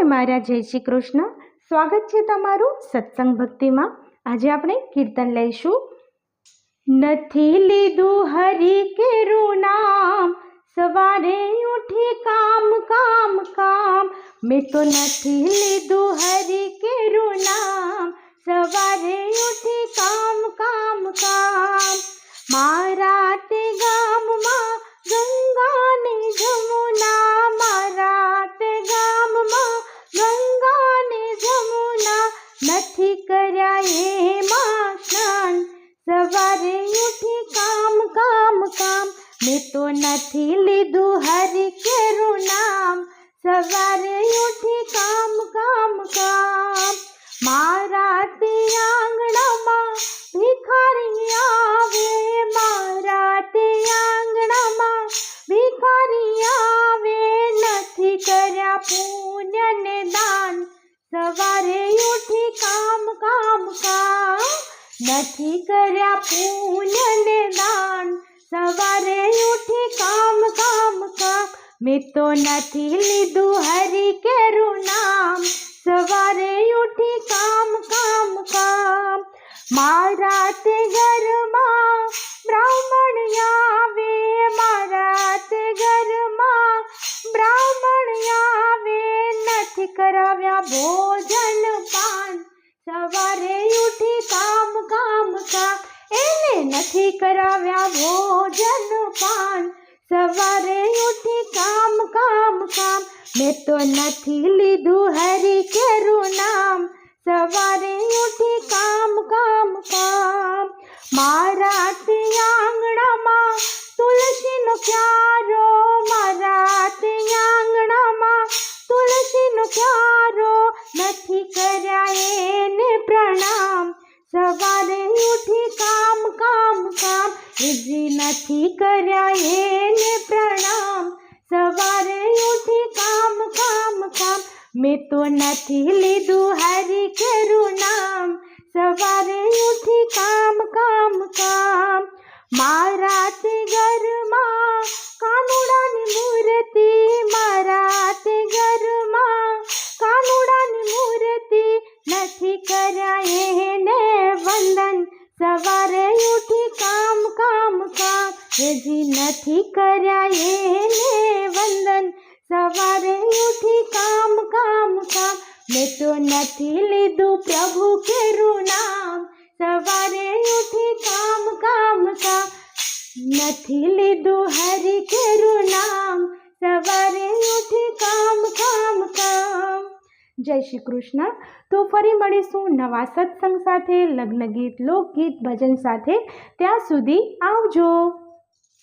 સૌને મારા જય શ્રી કૃષ્ણ. સ્વાગત છે તમારું સત્સંગ ભક્તિમાં. આજે આપણે કીર્તન લઈશું. નથી લીધું હરી કેરું નામ. સવારે ઉઠી કામ કામ કામ. મેં તો નથી લીધું હરી તો નથી લીધું હરી કેરું નામ. સવારે ઉઠી કામ કામ કામ. મારા તે આંગણામાં ભિખારી આવે. મારા તે આંગણામાં ભિખારી આવે. નથી કર્યા પુણ્ય ને દાન. સવારે ઉઠી કામ કામ કામ. નથી કર્યા પુણ્ય ને દાન. સવારે ઉઠી કામ કામ કામ. મેં તો નથી લીધું હરી કેરું નામ. સવારે ઉઠી કામ કામ કામ. મારા તે ઘરમાં બ્રાહ્મણ આવે મારા તે ઘરમાં બ્રાહ્મણ આવે. નથી કરાવ્યા ભોજન પાન. સવારે ઉઠી નથી કરાવ્યા ભોજન પાન. સવારે ઉઠી કામ કામ કામ. મેં તો નથી લીધું હરી કેરું નામ. સવારે કામ નથી કર્યા એને પ્રણામ. સવારે ઉઠી કામ કામ કામ. મેં તો નથી લીધું હરી કેરું નામ. સવારે ઉઠી કામ કામ કામ. મારા ઘરમાં કાનુડાની મૂર્તિ, મારા ઘરમાં કાનુડાની મૂર્તિ નથી કર્યા એને વંદન. સવારે હજી નથી કર્યા એને વંદન. સવારે ઉઠી કામ કામ કામ. મેં તો નથી લીધું પ્રભુ કેરું નામ. સવારે ઉઠી કામ કામ કામ. નથી લીધું હરિ કેરું નામ. સવારે ઉઠી કામ કામ કામ. જય શ્રી કૃષ્ણ. તો ફરી મળીશું નવા સત્સંગ સાથે લગ્ન ગીત લોકગીત, ભજન સાથે. ત્યાં સુધી આવજો.